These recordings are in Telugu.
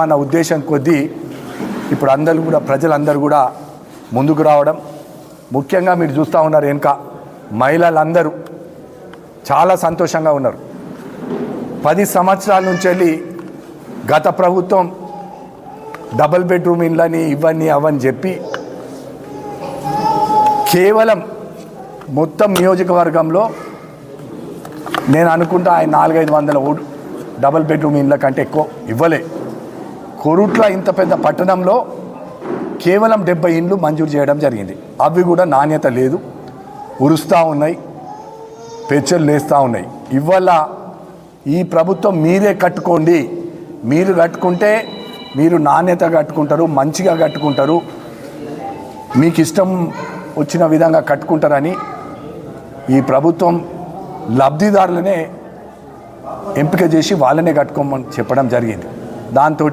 మన ఉద్దేశం కొద్దీ ఇప్పుడు అందరూ కూడా ప్రజలందరూ కూడా ముందుకు రావడం. ముఖ్యంగా మీరు చూస్తూ ఉన్నారు వెనుక మహిళలందరూ చాలా సంతోషంగా ఉన్నారు. పది సంవత్సరాల నుంచి వెళ్ళి గత ప్రభుత్వం డబుల్ బెడ్రూమ్ ఇండ్లని ఇవన్నీ అవని చెప్పి కేవలం మొత్తం నియోజకవర్గంలో నేను అనుకుంటా ఆయన నాలుగైదు వందల ఓటు డబుల్ బెడ్రూమ్ ఇండ్ల కంటే ఎక్కువ ఇవ్వలే. కొరుట్ల ఇంత పెద్ద పట్టణంలో కేవలం డెబ్బై ఇండ్లు మంజూరు చేయడం జరిగింది. అవి కూడా నాణ్యత లేదు. ఉరుస్తూ ఉన్నాయి. పెచ్చలు లేస్తూ ఉన్నాయి. ఇవాళ ఈ ప్రభుత్వం మీరే కట్టుకోండి. మీరు కట్టుకుంటే మీరు నాణ్యత కట్టుకుంటారు మంచిగా కట్టుకుంటారు. మీకు ఇష్టం వచ్చిన విధంగా కట్టుకుంటారని ఈ ప్రభుత్వం లబ్ధిదారులనే ఎంపిక చేసి వాళ్ళనే కట్టుకోమని చెప్పడం జరిగింది. దాంతో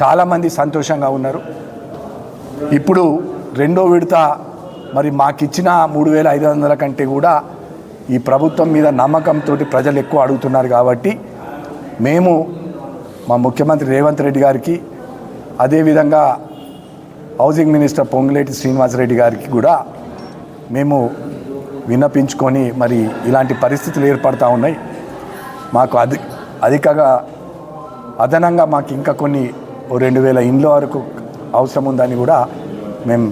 చాలామంది సంతోషంగా ఉన్నారు. ఇప్పుడు రెండో విడత మరి మాకిచ్చిన మూడు వేల ఐదు వందల కంటే కూడా ఈ ప్రభుత్వం మీద నమ్మకంతో ప్రజలు ఎక్కువ అడుగుతున్నారు కాబట్టి మేము మా ముఖ్యమంత్రి రేవంత్ రెడ్డి గారికి అదేవిధంగా హౌసింగ్ మినిస్టర్ పొంగులేటి శ్రీనివాసరెడ్డి గారికి కూడా మేము విన్నపించుకొని మరి ఇలాంటి పరిస్థితులు ఏర్పడతా ఉన్నాయి. మాకు అధి అధికగా అదనంగా మాకు ఇంకా కొన్ని ఓ రెండు వేల ఇండ్ల వరకు అవసరం ఉందని కూడా మేము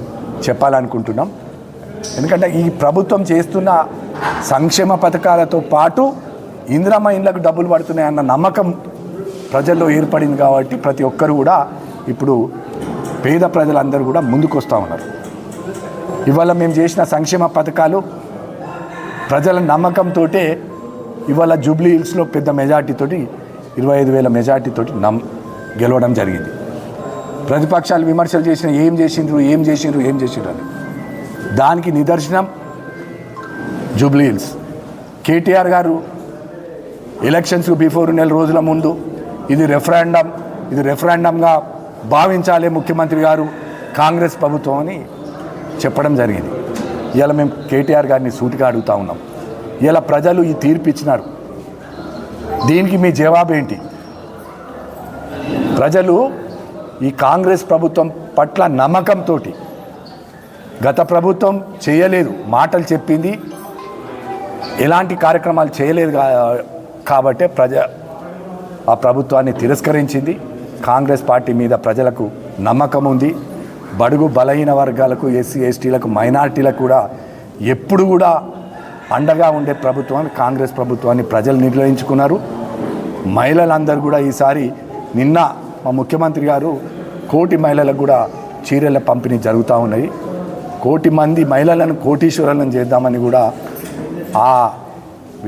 చెప్పాలనుకుంటున్నాం. ఎందుకంటే ఈ ప్రభుత్వం చేస్తున్న సంక్షేమ పథకాలతో పాటు ఇందిరమ్మ ఇండ్లకు డబ్బులు పడుతున్నాయన్న నమ్మకం ప్రజల్లో ఏర్పడింది కాబట్టి ప్రతి ఒక్కరు కూడా ఇప్పుడు పేద ప్రజలందరూ కూడా ముందుకు వస్తూ ఉన్నారు. ఇవాళ మేము చేసిన సంక్షేమ పథకాలు ప్రజల నమ్మకంతో ఇవాళ జూబ్లీ హిల్స్లో పెద్ద మెజార్టీతోటి ఇరవై ఐదు వేల మెజార్టీతోటి నమ్ గెలవడం జరిగింది. ప్రతిపక్షాలు విమర్శలు చేసిన ఏం చేసిండ్రు ఏం చేసిండ్రు ఏం చేసిండ్రు అని. దానికి నిదర్శనం జూబ్లీ హిల్స్ కేటీఆర్ గారు ఎలక్షన్స్ బిఫోర్ నెల రోజుల ముందు ఇది రెఫరెండం ఇది రెఫరెండంగా భావించాలి ముఖ్యమంత్రి గారు కాంగ్రెస్ ప్రభుత్వం అని చెప్పడం జరిగింది. ఇలా మేము కేటీఆర్ గారిని సూటిగా అడుగుతా ఉన్నాం. ఇలా ప్రజలు ఈ తీర్పు ఇచ్చినారు. దీనికి మీ జవాబు ఏంటి? ప్రజలు ఈ కాంగ్రెస్ ప్రభుత్వం పట్ల నమ్మకంతో గత ప్రభుత్వం చేయలేదు మాటలు చెప్పింది. ఎలాంటి కార్యక్రమాలు చేయలేదు కా- కాబట్టే ప్రజ ఆ ప్రభుత్వాన్ని తిరస్కరించింది. కాంగ్రెస్ పార్టీ మీద ప్రజలకు నమ్మకం ఉంది. బడుగు బలహీన వర్గాలకు ఎస్సీ ఎస్టీలకు మైనార్టీలకు కూడా ఎప్పుడు కూడా అండగా ఉండే ప్రభుత్వాన్ని కాంగ్రెస్ ప్రభుత్వాన్ని ప్రజలు నిర్ణయించుకున్నారు మహిళలందరూ కూడా ఈసారి నిన్న మా ముఖ్యమంత్రి గారు కోటి మహిళలకు కూడా చీరల పంపిణీ జరుగుతూ ఉన్నాయి. కోటి మంది మహిళలను కోటీశ్వరులను చేద్దామని కూడా ఆ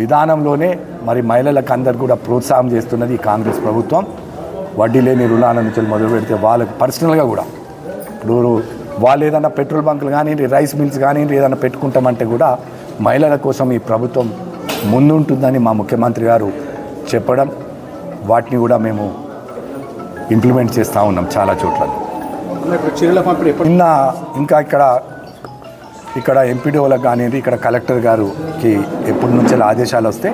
విధానంలోనే మరి మహిళలకు అందరు కూడా ప్రోత్సాహం చేస్తున్నది ఈ కాంగ్రెస్ ప్రభుత్వం. వడ్డీ లేని రుణాల నుంచి మొదలు పెడితే వాళ్ళకి పర్సనల్గా కూడా ఇప్పుడు వాళ్ళు ఏదైనా పెట్రోల్ బంకులు కానీ రైస్ మిల్స్ కానీ ఏదైనా పెట్టుకుంటామంటే కూడా మహిళల కోసం ఈ ప్రభుత్వం ముందుంటుందని మా ముఖ్యమంత్రి గారు చెప్పడం వాటిని కూడా మేము ఇంప్లిమెంట్ చేస్తూ ఉన్నాం చాలా చోట్ల. నిన్న ఇంకా ఇక్కడ ఇక్కడ ఎంపీడీఓలకు కానివ్వండి ఇక్కడ కలెక్టర్ గారికి ఎప్పటి నుంచి ఆదేశాలు వస్తే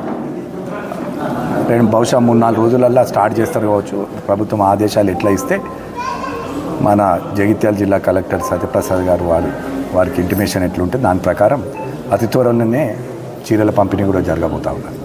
నేను బహుశా మూడు నాలుగు రోజులల్లో స్టార్ట్ చేస్తారు కావచ్చు. ప్రభుత్వం ఆదేశాలు ఎట్లా ఇస్తే మన జగిత్యాల జిల్లా కలెక్టర్ సత్యప్రసాద్ గారు వారు వారికి ఇంటిమేషన్ ఎట్లుంటే దాని ప్రకారం అతి త్వరలోనే చీరల పంపిణీ కూడా జరగబోతా ఉన్నారు.